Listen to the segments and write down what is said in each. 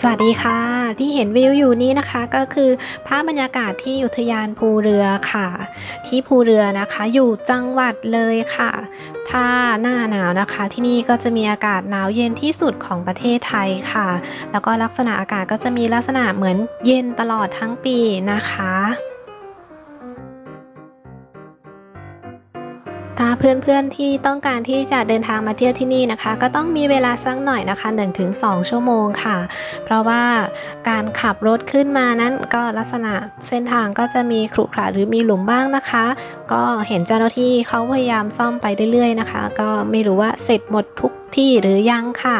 สวัสดีค่ะ ที่เห็นวิวอยู่นี้นะคะก็คือภาพบรรยากาศที่อุทยานภูเรือค่ะ ที่ภูเรือนะคะอยู่จังหวัดเลยค่ะ ถ้าหน้าหนาวนะคะ ที่นี่ก็จะมีอากาศหนาวเย็นที่สุดของประเทศไทยค่ะ แล้วก็ลักษณะอากาศก็จะมีลักษณะเหมือนเย็นตลอดทั้งปีนะคะ ถ้าเพื่อนๆที่ต้องการที่จะเดินทางมาเที่ยวที่นี่นะคะ ก็ต้องมีเวลาสักหน่อยนะคะ 1-2 ชั่วโมงค่ะ เพราะว่าการขับรถขึ้นมานั้นก็ลักษณะเส้นทางก็จะมีขรุขระหรือมีหลุมบ้างนะคะ ก็เห็นเจ้าหน้าที่เขาพยายามซ่อมไปเรื่อยๆนะคะ ก็ไม่รู้ว่าเสร็จหมดทุกที่หรือยังค่ะ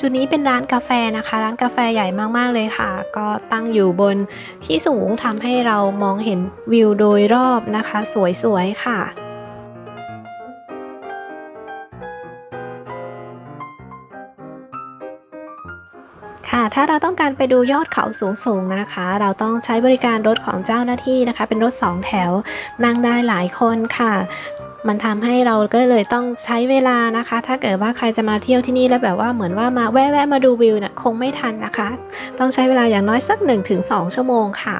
จุดนี้เป็นร้านกาแฟนะคะ ร้านกาแฟใหญ่มากๆเลยค่ะ ก็ตั้งอยู่บนที่สูงทำให้เรามองเห็นวิวโดยรอบนะคะ สวยๆค่ะ ค่ะ ถ้าเราต้องการไปดูยอดเขาสูงๆนะคะ เราต้องใช้บริการรถของเจ้าหน้าที่นะคะ เป็นรถสองแถวนั่งได้หลายคนค่ะมันทำให้เราก็เลยต้องใช้เวลานะคะ ถ้าเกิดว่าใครจะมาเที่ยวที่นี่แล้วแบบว่าเหมือนว่ามาแวะๆมาดูวิวเนี่ยคงไม่ทันนะคะ ต้องใช้เวลาอย่างน้อยสัก 1-2 ชั่วโมงค่ะ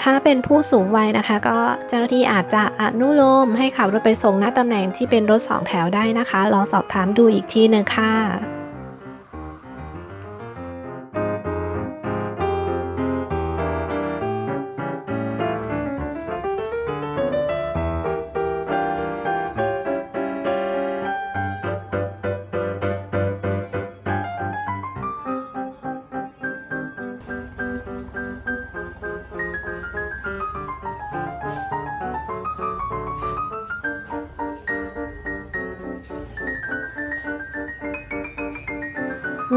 ถ้าเป็นผู้สูงวัยนะคะ ก็เจ้าหน้าที่อาจจะอนุโลมให้ขับรถไปส่งณตำแหน่งที่เป็นรถสองแถวได้นะคะ ลองสอบถามดูอีกทีหนึ่งค่ะ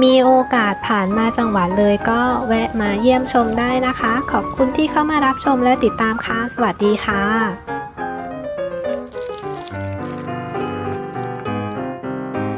มีโอกาสผ่านมาจังหวัดเลยก็แวะมาเยี่ยมชมได้นะคะ ขอบคุณที่เข้ามารับชมและติดตามค่ะ สวัสดีค่ะ